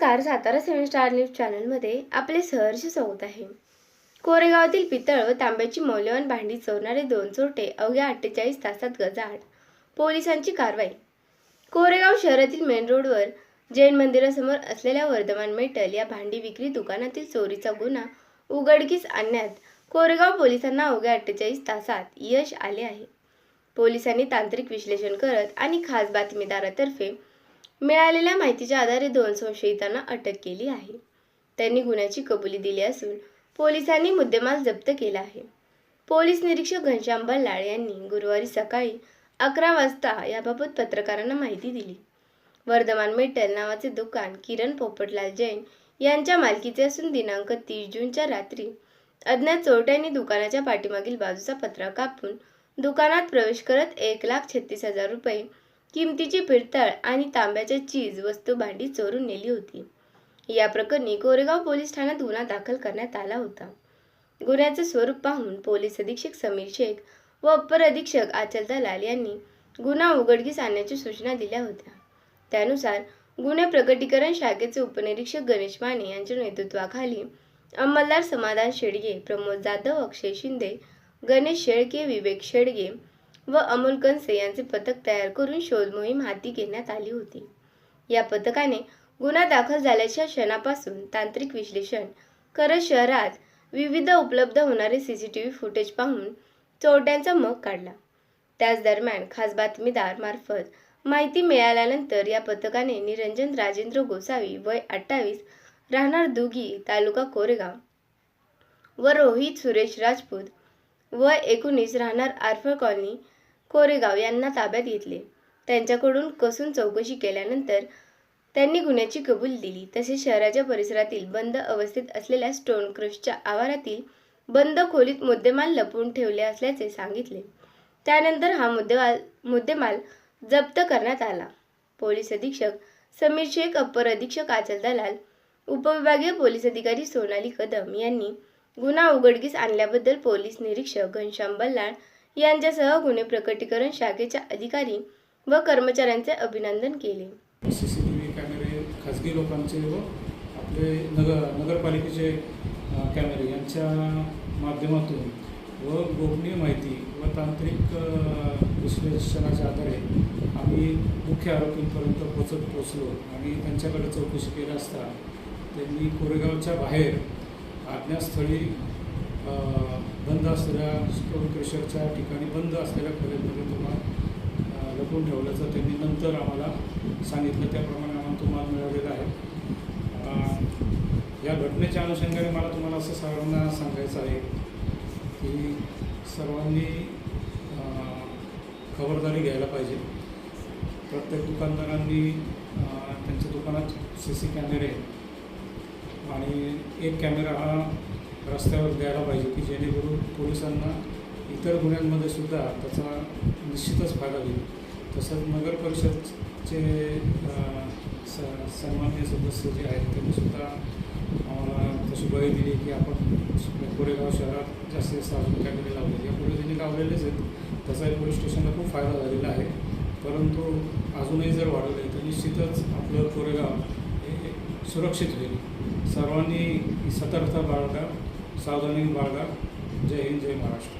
नमस्कार सातारा सेवन star news चॅनलमध्ये आपले सहर्ष स्वागत आहे. कोरेगावातील पितळ व तांब्याची मौल्यवान भांडी चोरणारे दोन चोरटे अवघ्या अठ्ठेचाळीस तासात गजाआड पोलिसांची कारवाई. कोरेगाव शहरातील मेन रोडवर जैन मंदिरासमोर असलेल्या वर्धमान मेटल या भांडी विक्री दुकानातील चोरीचा गुन्हा उघडकीस आणण्यात कोरेगाव पोलिसांना अवघ्या अठ्ठेचाळीस तासात यश आले आहे. पोलिसांनी तांत्रिक विश्लेषण करत आणि खास बातमीदारातर्फे मिळालेल्या माहितीच्या आधारे दोन संशयितांना अटक केली आहे. त्यांनी गुन्ह्याची कबुली दिली असून पोलिसांनी मुद्देमाल जप्त केला आहे. पोलीस निरीक्षक घनश्याम बल्लाळ यांनी गुरुवारी सकाळी अकरा वाजता याबाबत पत्रकारांना माहिती दिली. वर्धमान मेटल नावाचे दुकान किरण पोपटलाल जैन यांच्या मालकीचे असून दिनांक तीस जूनच्या रात्री अज्ञात चोरट्यांनी दुकानाच्या पाठीमागील बाजूचा पत्रा कापून दुकानात प्रवेश करत एक लाख छत्तीस हजार रुपये किमतीची फिरताळ आणि तांब्याच्या चीज वस्तू भांडी चोरून नेली होती. या प्रकरणी कोरेगाव पोलीस ठाण्यात गुन्हा दाखल करण्यात आला होता. गुन्ह्याचे स्वरूप पाहून पोलीस अधीक्षक समीर शेख व अप्पर अधीक्षक आचल दलाल यांनी गुन्हा उघडकीस आणण्याची सूचना दिल्या होत्या. त्यानुसार गुन्हे प्रकटीकरण शाखेचे उपनिरीक्षक गणेश माने यांच्या नेतृत्वाखाली अंमलदार समाधान शेडगे प्रमोद जाधव अक्षय शिंदे गणेश शेळके विवेक शेडगे व अमोल कनसे यांचे पथक तयार करून शोध मोहीम हाती घेण्यात आली होती. या पथकाने गुन्हा दाखल झाल्याच्या क्षणापासून तांत्रिक विश्लेषण करत शहरात विविध उपलब्ध होणारे C C T V footage पाहून चोरट्यांचा मग काढला. त्याच दरम्यान खास बातमीदार मार्फत माहिती मिळाल्यानंतर या पथकाने निरंजन राजेंद्र गोसावी वय अठ्ठावीस राहणार दुगी तालुका कोरेगाव व रोहित सुरेश राजपूत वय एकोणीस राहणार आरफळ कॉलनी कोरेगाव यांना ताब्यात घेतले. त्यांच्याकडून कसून चौकशी केल्यानंतर त्यांनी गुन्ह्याची कबूल दिली. तसेच शहराच्या परिसरातील बंद अवस्थेत असलेल्या स्टोन क्रशच्या आवारातील बंद खोलीत मुद्देमाल लपवून ठेवले असल्याचे सांगितले. त्यानंतर हा मुद्देमाल मुद्देमाल जप्त करण्यात आला. पोलीस अधीक्षक समीर शेख अप्पर अधीक्षक आचल दलाल उपविभागीय पोलीस अधिकारी सोनाली कदम यांनी गुन्हा उघडकीस आणल्याबद्दल पोलीस निरीक्षक घनश्याम बल्लाळ यांच्यासह गुन्हे प्रकटीकरण शाखेच्या अधिकारी व कर्मचाऱ्यांचे अभिनंदन केले. सी सी टी व्ही कॅमेरे खाजगी लोकांचे व आपले नगर नगरपालिकेचे कॅमेरे यांच्या माध्यमातून व गोपनीय माहिती व तांत्रिक विश्लेषणाच्या आधारे आम्ही मुख्य आरोपींपर्यंत पोचत पोचलो आणि त्यांच्याकडे चौकशी केली असता त्यांनी कोरेगावच्या बाहेर आज्ञास्थळी बंद असलेल्या स्टोन क्रेशरच्या ठिकाणी बंद असलेल्या खोलीमध्ये तुम्हाला लपून ठेवल्याचं त्यांनी नंतर आम्हाला सांगितलं. त्याप्रमाणे आम्हाला तो माल मिळालेला आहे. या घटनेच्या अनुषंगाने मला तुम्हाला असं सर्वांना सांगायचं आहे की सर्वांनी खबरदारी घ्यायला पाहिजे. प्रत्येक दुकानदारांनी त्यांच्या दुकानात सी सी कॅमेरे आणि एक कॅमेरा हा रस्त्यावर द्यायला पाहिजे की जेणेकरून पोलिसांना इतर गुन्ह्यांमध्ये सुद्धा त्याचा निश्चितच फायदा होईल. तसंच नगर परिषदचे स सन्मान्य सदस्य जे आहेत त्यांनी सुद्धा आम्हाला तशी बळी दिली की आपण कोरेगाव शहरात जास्तीत जास्त अजून कॅमेरे लावले यापुढे त्यांनी लावलेलेच आहेत. त्याचाही पोलीस स्टेशनला खूप फायदा झालेला आहे. परंतु अजूनही जर वाढवले तर निश्चितच आपलं कोरेगाव हे सुरक्षित होईल. सर्वांनी सतर्कता बाळगा. सावधानी बाळगा. जय हिंद जय महाराष्ट्र.